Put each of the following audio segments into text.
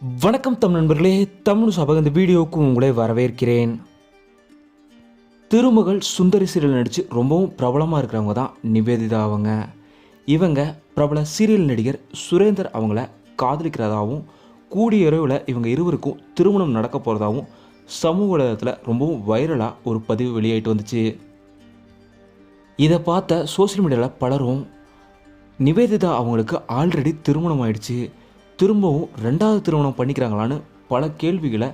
வணக்கம் தமிழ் நண்பர்களே தமிழ் சபக இந்த வீடியோவுக்கு உங்களை வரவேற்கிறேன். திருமகள் சுந்தரி சீரியல் நடித்து ரொம்பவும் பிரபலமாக இருக்கிறவங்க தான் நிவேதிதா அவங்க. இவங்க பிரபல சீரியல் நடிகர் சுரேந்தர் அவங்கள காதலிக்கிறதாகவும் கூடிய இரவில் இவங்க இருவருக்கும் திருமணம் நடக்க போகிறதாகவும் சமூக ஊடகத்தில் ரொம்பவும் வைரலாக ஒரு பதிவு வெளியாயிட்டு வந்துச்சு. இதை பார்த்த சோஷியல் மீடியாவில் பலரும் நிவேதிதா அவங்களுக்கு ஆல்ரெடி திருமணம் ஆயிடுச்சு. திரும்பவும் ரெண்டாவது திருமணம் பண்ணிக்கிறாங்களான்னு பல கேள்விகளை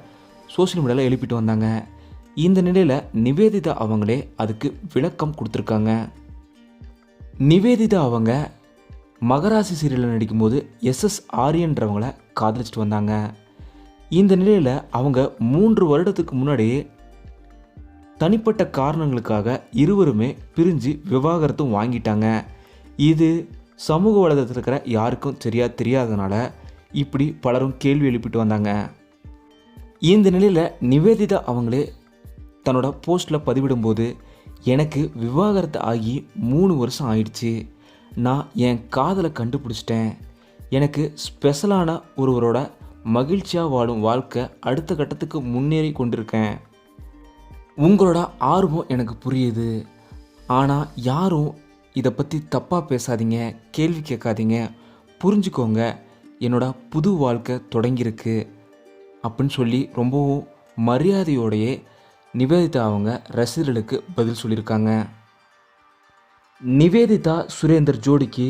சோஷியல் மீடியாவில் எழுப்பிட்டு வந்தாங்க. இந்த நிலையில் நிவேதிதா அவங்களே அதுக்கு விளக்கம் கொடுத்துருக்காங்க. நிவேதிதா அவங்க மகராசி சீரியலில் நடிக்கும்போது எஸ்எஸ் ஆரியன்றவங்கள காதலிச்சிட்டு வந்தாங்க. இந்த நிலையில் அவங்க மூன்று வருடத்துக்கு முன்னாடியே தனிப்பட்ட காரணங்களுக்காக இருவருமே பிரிஞ்சு விவாகரத்தும் வாங்கிட்டாங்க. இது சமூக வலைதளத்தில் இருக்கிற யாருக்கும் சரியாக தெரியாதனால இப்படி பலரும் கேள்வி எழுப்பிட்டு வந்தாங்க. இந்த நிலையில் நிவேதிதா அவங்களே தன்னோட போஸ்ட்டில் பதிவிடும்போது எனக்கு விவாகரத்து ஆகி மூணு வருஷம் ஆயிடுச்சு. நான் என் காதலை கண்டுபிடிச்சிட்டேன். எனக்கு ஸ்பெஷலான ஒருவரோட மகிழ்ச்சியாக வாழும் வாழ்க்கை அடுத்த கட்டத்துக்கு முன்னேறி கொண்டிருக்கேன். உங்களோட ஆர்வம் எனக்கு புரியுது. ஆனால் யாரும் இதை பற்றி தப்பாக பேசாதீங்க கேள்வி கேட்காதீங்க. புரிஞ்சுக்கோங்க. என்னோட புது வாழ்க்கை தொடங்கியிருக்கு அப்படின்னு சொல்லி ரொம்பவும் மரியாதையோடையே நிவேதிதா அவங்க ரசிகர்களுக்கு பதில் சொல்லியிருக்காங்க. நிவேதிதா சுரேந்தர் ஜோடிக்கு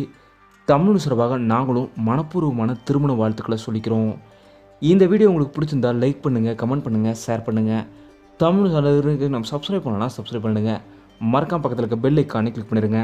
தமிழ் சார்பாக நாங்களும் மனப்பூர்வமான திருமண வாழ்த்துக்களை சொல்லிக்கிறோம். இந்த வீடியோ உங்களுக்கு பிடிச்சிருந்தா லைக் பண்ணுங்கள் கமெண்ட் பண்ணுங்கள் ஷேர் பண்ணுங்கள் தமிழ் சார்ந்தவருக்கு நம்ம சப்ஸ்கிரைப் பண்ணலாம் சப்ஸ்கிரைப் பண்ணுங்கள் மறக்காம பக்கத்தில் இருக்க பெல் ஐக்கானே கிளிக் பண்ணிடுங்க.